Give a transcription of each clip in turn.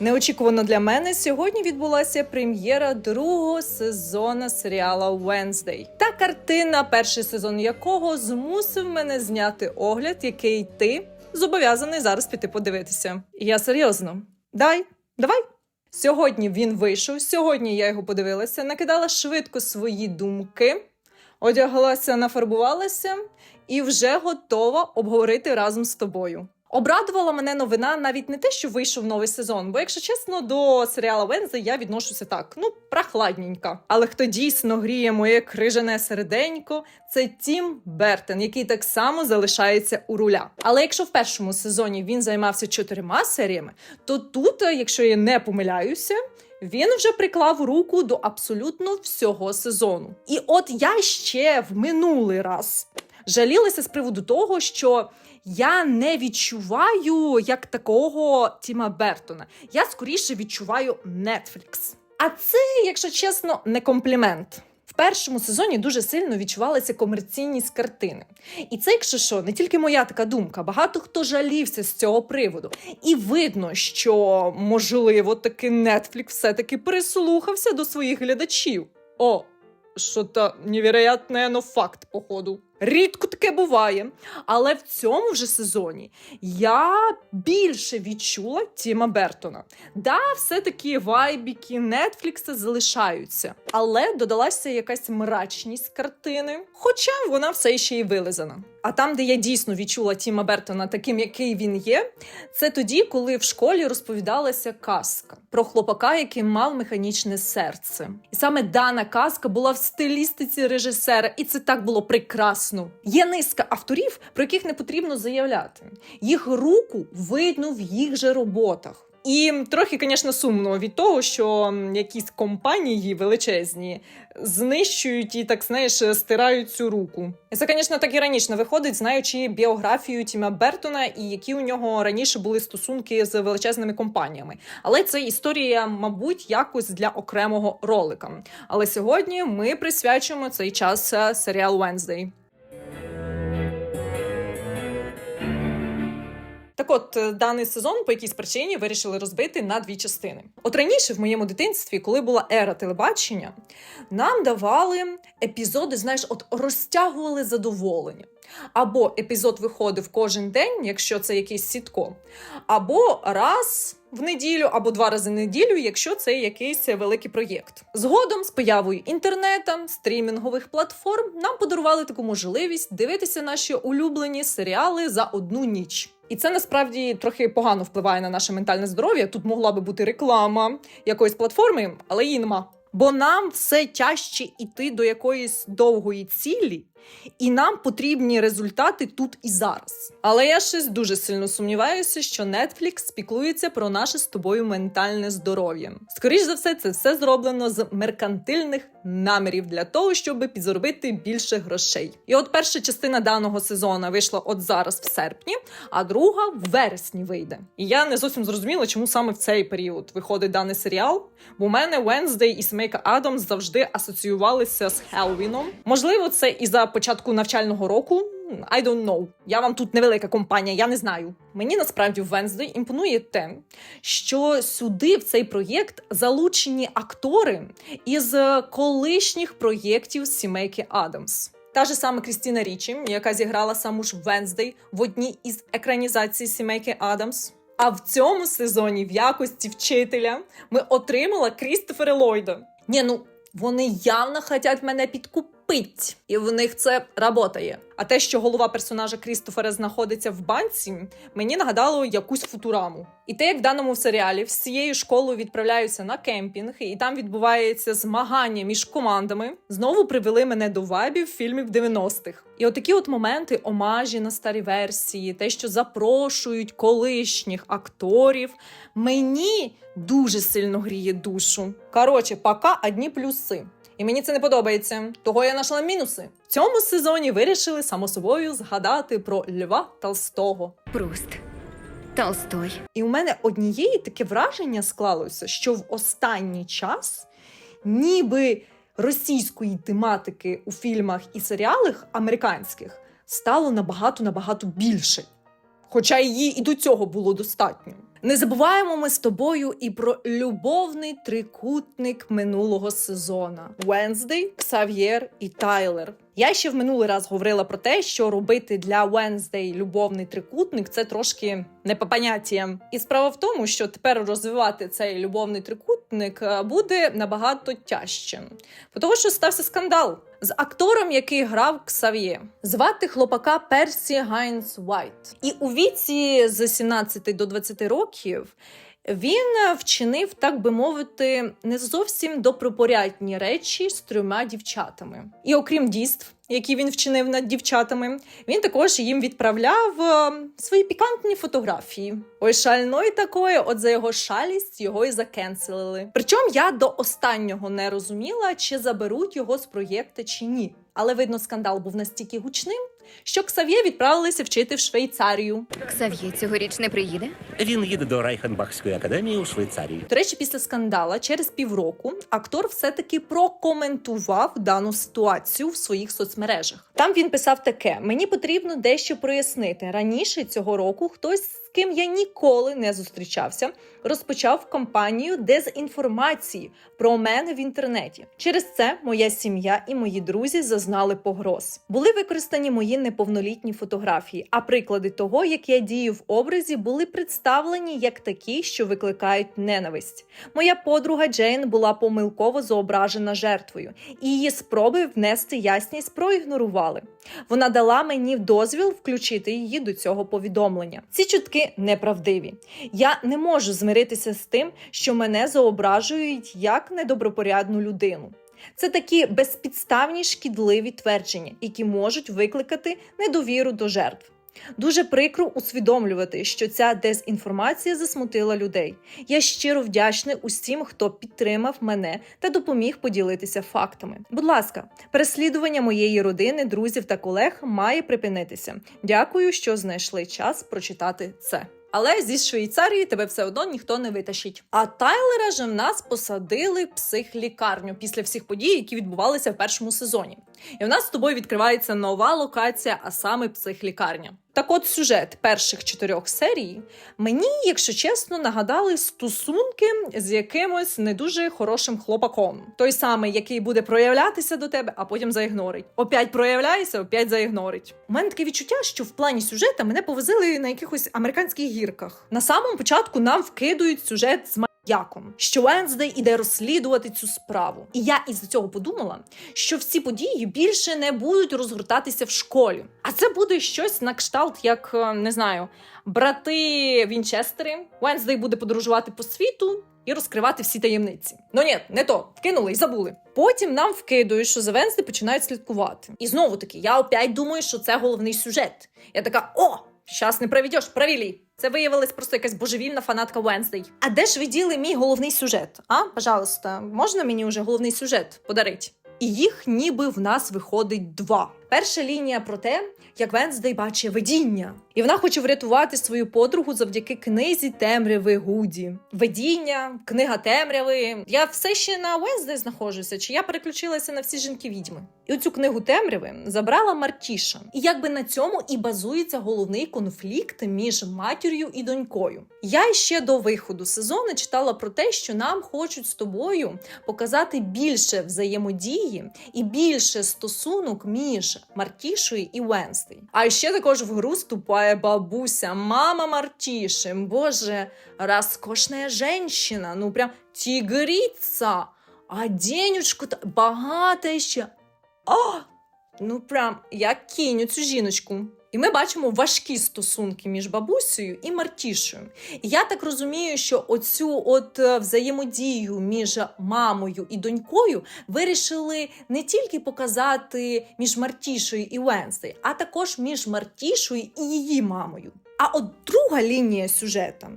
Неочікувано для мене сьогодні відбулася прем'єра другого сезону серіала Wednesday. Та картина, перший сезон якого змусив мене зняти огляд, який ти зобов'язаний зараз піти подивитися. І я серйозно. Дай, давай. Сьогодні він вийшов. Сьогодні я його подивилася, накидала швидко свої думки, одяглася, нафарбувалася і вже готова обговорити разом з тобою. Обрадувала мене новина навіть не те, що вийшов новий сезон, бо, якщо чесно, до серіала Вензи я відношуся так, ну прохладненько. Але хто дійсно гріє моє крижане серденько, це Тім Бертон, який так само залишається у руля. Але якщо в першому сезоні він займався чотирма серіями, то тут, якщо я не помиляюся. Він вже приклав руку до абсолютно всього сезону. І от я ще в минулий раз жалілася з приводу того, що я не відчуваю як такого Тіма Бертона. Я скоріше відчуваю Netflix. А це, якщо чесно, не комплімент. В першому сезоні дуже сильно відчувалася комерційність картини. І це, якщо що, не тільки моя така думка, багато хто жалівся з цього приводу. І видно, що можливо таки Netflix все-таки прислухався до своїх глядачів. О, що то невероятне, но факт, походу. Рідко таке буває. Але в цьому вже сезоні я більше відчула Тіма Бертона. Да, все-таки вайбіки Нетфлікса залишаються, але додалася якась мрачність картини, хоча вона все ще й вилизана. А там, де я дійсно відчула Тіма Бертона таким, який він є, це тоді, коли в школі розповідалася казка про хлопака, який мав механічне серце. І саме дана казка була в стилістиці режисера, і це так було прекрасно. Є низка авторів, про яких не потрібно заявляти. Їх руку видно в їх же роботах. І трохи, звісно, сумно від того, що якісь компанії величезні знищують і так знаєш, стирають цю руку. Це, звісно, так іронічно виходить, знаючи біографію Тіма Бертона і які у нього раніше були стосунки з величезними компаніями. Але це історія, мабуть, якось для окремого ролика. Але сьогодні ми присвячуємо цей час е, серіалу Wednesday. Так от, е, даний сезон по якійсь причині вирішили розбити на дві частини. От раніше, в моєму дитинстві, коли була ера телебачення, нам давали епізоди, знаєш, от розтягували задоволення. Або епізод виходив кожен день, якщо це якийсь сітком, або раз в неділю, або два рази в неділю, якщо це якийсь великий проєкт. Згодом, з появою інтернету, стрімінгових платформ, нам подарували таку можливість дивитися наші улюблені серіали за одну ніч. І це насправді трохи погано впливає на наше ментальне здоров'я. Тут могла би бути реклама якоїсь платформи, але її нема. Бо нам все тяжче іти до якоїсь довгої цілі, і нам потрібні результати тут і зараз. Але я щось дуже сильно сумніваюся, що Netflix спіклується про наше з тобою ментальне здоров'я. Скоріш за все, це все зроблено з меркантильних намірів для того, щоб підзаробити більше грошей. І от перша частина даного сезону вийшла от зараз, в серпні, а друга в вересні вийде. І я не зовсім зрозуміла, чому саме в цей період виходить даний серіал. Бо у мене Wednesday і Сімейка Адамс завжди асоціювалися з Хелвіном. Можливо, це і за початку навчального року. I don't know. Я вам тут невелика компанія, я не знаю. Мені насправді в Wednesday імпонує те, що сюди в цей проєкт залучені актори із колишніх проєктів сімейки Адамс. Та ж саме Крістіна Річі, яка зіграла саму ж Wednesday в одній із екранізацій сімейки Адамс. А в цьому сезоні в якості вчителя ми отримала Крістофера Ллойда. Ні, ну вони явно хочуть мене підкупити, і в них це работає. А те, що голова персонажа Крістофера знаходиться в банці, мені нагадало якусь футураму. І те, як в даному серіалі всією школою відправляються на кемпінг, і там відбувається змагання між командами, знову привели мене до вайбів фільмів 90-х. І отакі от моменти, омажі на старі версії, те, що запрошують колишніх акторів, мені дуже сильно гріє душу. Коротше, пока одні плюси. І мені це не подобається. Того я знайшла мінуси. В цьому сезоні вирішили само собою згадати про Льва Толстого. Пруст. Толстой. І у мене однієї таке враження склалося, що в останній час ніби російської тематики у фільмах і серіалах американських стало набагато набагато більше. Хоча її і до цього було достатньо. Не забуваємо ми з тобою і про любовний трикутник минулого сезона: Венздей, Ксав'єр і Тайлер. Я ще в минулий раз говорила про те, що робити для Венздей любовний трикутник це трошки не по поняттям. І справа в тому, що тепер розвивати цей любовний трикутник е, буде набагато тяжче, тому що стався скандал з актором, який грав Ксав'є. Звати хлопака Персі Гайнс Уайт. І у віці з 17 до 20 років він вчинив, так би мовити, не зовсім добропорядні речі з трьома дівчатами. І окрім дійств, які він вчинив над дівчатами, він також їм відправляв е, свої пікантні фотографії. Ой, шальної такої, от за його шалість його і закенселили. Причому я до останнього не розуміла, чи заберуть його з проєкту чи ні. Але видно, скандал був настільки гучним, що Ксав'є відправилися вчити в Швейцарію. Ксав'є цьогоріч не приїде? Він їде до Райхенбахської академії у Швейцарії. До речі, після скандала через півроку актор все-таки прокоментував дану ситуацію в своїх соцмережах. Там він писав таке: мені потрібно дещо прояснити. Раніше цього року хтось з ким я ніколи не зустрічався, розпочав кампанію дезінформації про мене в інтернеті. Через це моя сім'я і мої друзі зазнали погроз. Були використані мої неповнолітні фотографії, а приклади того, як я дію в образі, були представлені як такі, що викликають ненависть. Моя подруга Джейн була помилково зображена жертвою, і її спроби внести ясність проігнорували. Вона дала мені дозвіл включити її до цього повідомлення. Ці чутки неправдиві. Я не можу змиритися з тим, що мене зображують як недобропорядну людину. Це такі безпідставні шкідливі твердження, які можуть викликати недовіру до жертв. Дуже прикро усвідомлювати, що ця дезінформація засмутила людей. Я щиро вдячний усім, хто підтримав мене та допоміг поділитися фактами. Будь ласка, переслідування моєї родини, друзів та колег має припинитися. Дякую, що знайшли час прочитати це. Але зі Швейцарії тебе все одно ніхто не витащить. А Тайлера ж в нас посадили в психлікарню після всіх подій, які відбувалися в першому сезоні. І в нас з тобою відкривається нова локація, а саме психлікарня. Так от сюжет перших чотирьох серій мені, якщо чесно, нагадали стосунки з якимось не дуже хорошим хлопаком. Той самий, який буде проявлятися до тебе, а потім заігнорить. Опять проявляється, опять заігнорить. У мене таке відчуття, що в плані сюжета мене повезли на якихось американських гірках. На самому початку нам вкидують сюжет з Яком, що Венздей іде розслідувати цю справу, і я із цього подумала, що всі події більше не будуть розгортатися в школі, а це буде щось на кшталт, як е, не знаю, брати Вінчестери. Венздей буде подорожувати по світу. І розкривати всі таємниці. Ну ні, не то вкинули і забули. Потім нам вкидують, що за Венсди починають слідкувати. І знову таки, я опять думаю, що це головний сюжет. Я така: о, щас не проведеш, правілі. Це виявилась просто якась божевільна фанатка Венздей. А де ж ви діли мій головний сюжет? А, пожалуйста, можна мені вже головний сюжет подарити? І їх ніби в нас виходить два. Перша лінія про те, як Венздей бачить видіння, і вона хоче врятувати свою подругу завдяки книзі темряви Гуді. Видіння, книга темряви. Я все ще на Венздей знаходжуся, чи я переключилася на всі жінки відьми. І оцю книгу темряви забрала Мартіша. І якби на цьому і базується головний конфлікт між матір'ю і донькою. Я ще до виходу сезону читала про те, що нам хочуть з тобою показати більше взаємодії і більше стосунок між Мартішою і Венстей. А ще також в гру вступає бабуся, мама Мартіші. Боже, розкошна женщина, ну прям тігриця. А денючку багата ще. А! Ну прям як кіню цю жіночку. І ми бачимо важкі стосунки між бабусею і Мартішою. І я так розумію, що оцю от е, взаємодію між мамою і донькою вирішили не тільки показати між Мартішою і Венстей, а також між Мартішою і її мамою. А от друга лінія сюжета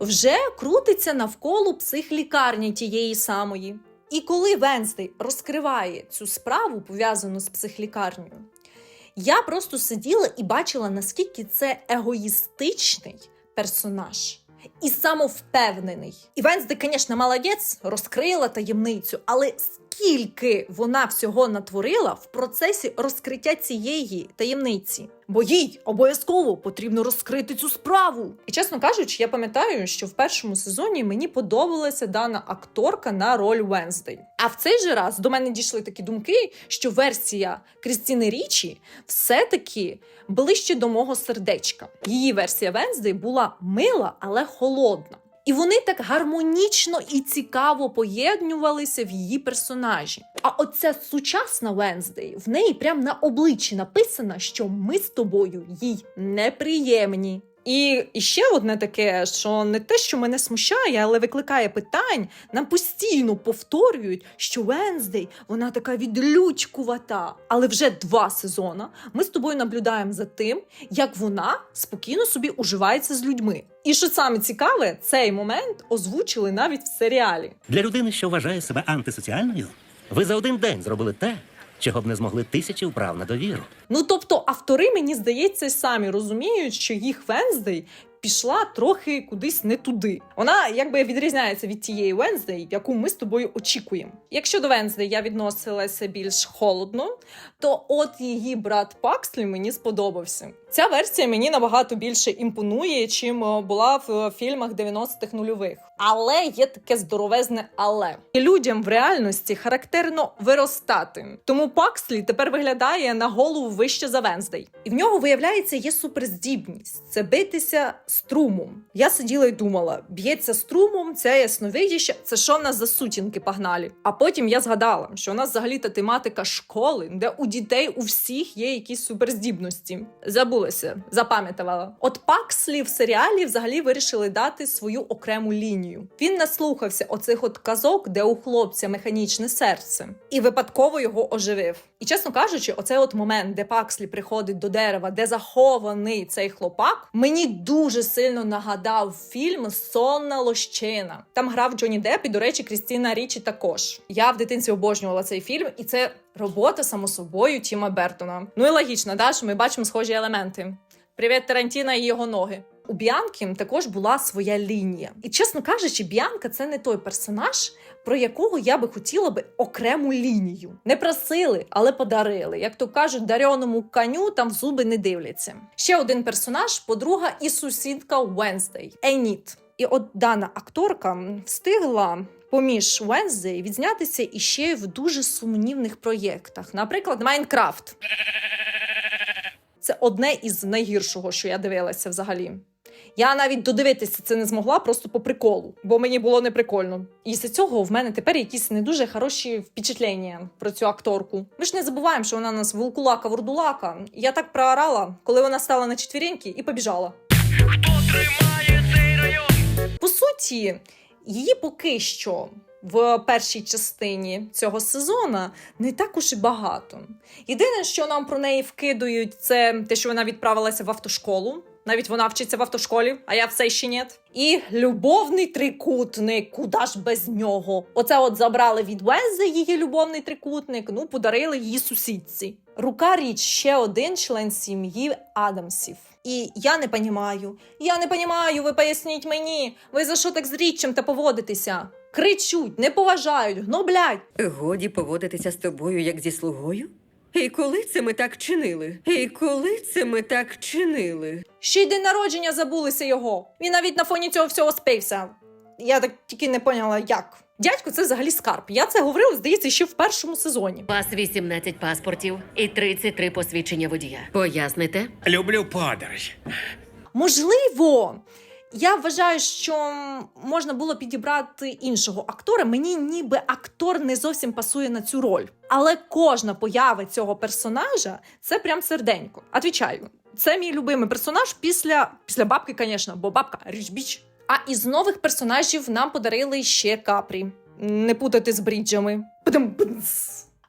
вже крутиться навколо психлікарні тієї самої. І коли Венстей розкриває цю справу, пов'язану з психлікарнею, я просто сиділа і бачила, наскільки це егоїстичний персонаж. І самовпевнений. І Венсди, звісно, молодець, розкрила таємницю, але скільки вона всього натворила в процесі розкриття цієї таємниці. Бо їй обов'язково потрібно розкрити цю справу. І чесно кажучи, я пам'ятаю, що в першому сезоні мені подобалася дана акторка на роль Венздей. А в цей же раз до мене дійшли такі думки, що версія Крістіни Річі все-таки ближче до мого сердечка. Її версія Венздей була мила, але холодна. І вони так гармонічно і цікаво поєднувалися в її персонажі. А оця сучасна Венздей, в неї прямо на обличчі написано, що ми з тобою їй неприємні. І, ще одне таке, що не те, що мене смущає, але викликає питань. Нам постійно повторюють, що Венздей вона така відлючкувата. Але вже два сезони ми з тобою наблюдаємо за тим, як вона спокійно собі уживається з людьми. І що саме цікаве, цей момент озвучили навіть в серіалі. Для людини, що вважає себе антисоціальною, ви за один день зробили те, чого б не змогли тисячі вправ на довіру. Ну тобто, автори, мені здається, самі розуміють, що їх Венздей пішла трохи кудись не туди. Вона якби відрізняється від тієї Венздей, яку ми з тобою очікуємо. Якщо до Венздей я відносилася більш холодно, то от її брат Пакслі мені сподобався. Ця версія мені набагато більше імпонує, чим е, була в е, фільмах 90-х нульових. Але є таке здоровезне але і людям в реальності характерно виростати. Тому Пакслі тепер виглядає на голову вище за Венздей. І в нього виявляється є суперздібність це битися струмом. Я сиділа і думала: б'ється струмом, це ясновидіще, це що в нас за сутінки погнали. А потім я згадала, що у нас взагалі та тематика школи, де у дітей у всіх є якісь суперздібності. Забулася, запам'ятала. От Пакслі в серіалі взагалі вирішили дати свою окрему лінію. Він наслухався оцих от казок, де у хлопця механічне серце, і випадково його оживив. І чесно кажучи, оцей от момент, де Пакслі приходить до дерева, де захований цей хлопак, мені дуже сильно нагадав фільм Сонна лощина. Там грав Джонні Депп і, до речі, Крістіна Річі також. Я в дитинстві обожнювала цей фільм, і це робота само собою Тіма Бертона. Ну і логічно, да, що ми бачимо схожі елементи. Привіт, Тарантіна і його ноги. У Біанки також була своя лінія. І чесно кажучи, Біанка це не той персонаж, про якого я би хотіла би окрему лінію. Не просили, але подарили. Як то кажуть, дареному коню там в зуби не дивляться. Ще один персонаж, подруга і сусідка Венздей Еніт. І от дана акторка встигла. Поміж Венздей відзнятися іще в дуже сумнівних проєктах, наприклад, Майнкрафт. Це одне із найгіршого, що я дивилася взагалі. Я навіть додивитися це не змогла просто по приколу, бо мені було неприкольно. І з цього в мене тепер якісь не дуже хороші впечатлення про цю акторку. Ми ж не забуваємо, що вона у нас вулкулака вурдулака. Я так проорала, коли вона стала на четвіріньки і побіжала. Хто тримає цей район? По суті, її поки що в першій частині цього сезону не так уж і багато. Єдине, що нам про неї вкидують, це те, що вона відправилася в автошколу. Навіть вона вчиться в автошколі, а я все ще нет. І любовний трикутник, куди ж без нього? Оце от забрали від Вези її любовний трикутник, ну подарили її сусідці. Рука річ ще один член сім'ї Адамсів. І я не понімаю. Я не понімаю, ви поясніть мені. Ви за що так з річчям та поводитеся? Кричуть, не поважають, гноблять. Годі поводитися з тобою, як зі слугою? І коли це ми так чинили? І коли це ми так чинили? Ще й день народження забулися його. Він навіть на фоні цього всього спився. Я так тільки не поняла, як. Дядько, це взагалі скарб. Я це говорила, здається, ще в першому сезоні. У вас 18 паспортів і 33 посвідчення водія. Поясните? Люблю подорож. Можливо, я вважаю, що можна було підібрати іншого актора. Мені ніби актор не зовсім пасує на цю роль. Але кожна поява цього персонажа це прям серденько. Отвічаю, це мій любимий персонаж після, після бабки, звісно, бо бабка річ біч. А із нових персонажів нам подарили ще капрі. Не путати з бріджами.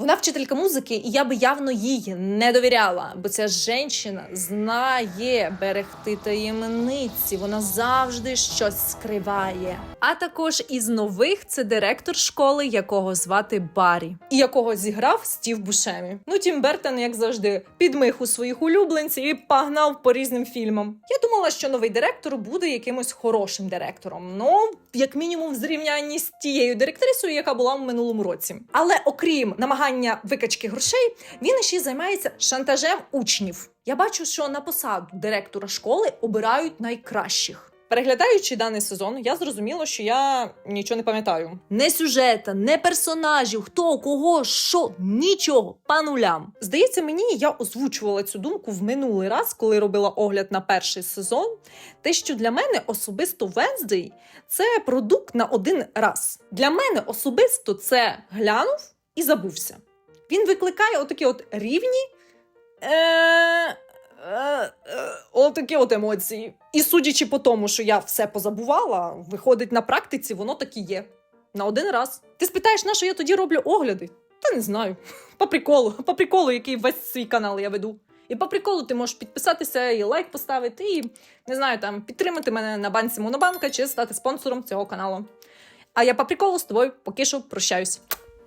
Вона вчителька музики, і я би явно їй не довіряла, бо ця жінка знає берегти таємниці. Вона завжди щось скриває. А також із нових це директор школи, якого звати Баррі, і якого зіграв Стів Бушемі. Ну, Тім Бертон, як завжди, підмих у своїх улюбленців і погнав по різним фільмам. Я думала, що новий директор буде якимось хорошим директором. Ну, як мінімум, в зрівнянні з тією директрисою, яка була в минулому році. Але окрім намагання викачки грошей, він ще й займається шантажем учнів. Я бачу, що на посаду директора школи обирають найкращих. Переглядаючи даний сезон, я зрозуміла, що я нічого не пам'ятаю. Не сюжета, не персонажів, хто, кого, що, нічого, по нулям. Здається, мені я озвучувала цю думку в минулий раз, коли робила огляд на перший сезон. Те, що для мене особисто Венздей це продукт на один раз. Для мене особисто це глянув і забувся. Він викликає отакі от рівні. Е, е, е, отакі от емоції. І судячи по тому, що я все позабувала, виходить на практиці, воно так і є. На один раз. Ти спитаєш, на що я тоді роблю огляди? Та не знаю. По приколу, по приколу, який весь свій канал я веду. І по приколу ти можеш підписатися і лайк поставити, і не знаю, там підтримати мене на банці Монобанка чи стати спонсором цього каналу. А я по приколу з тобою поки що прощаюсь.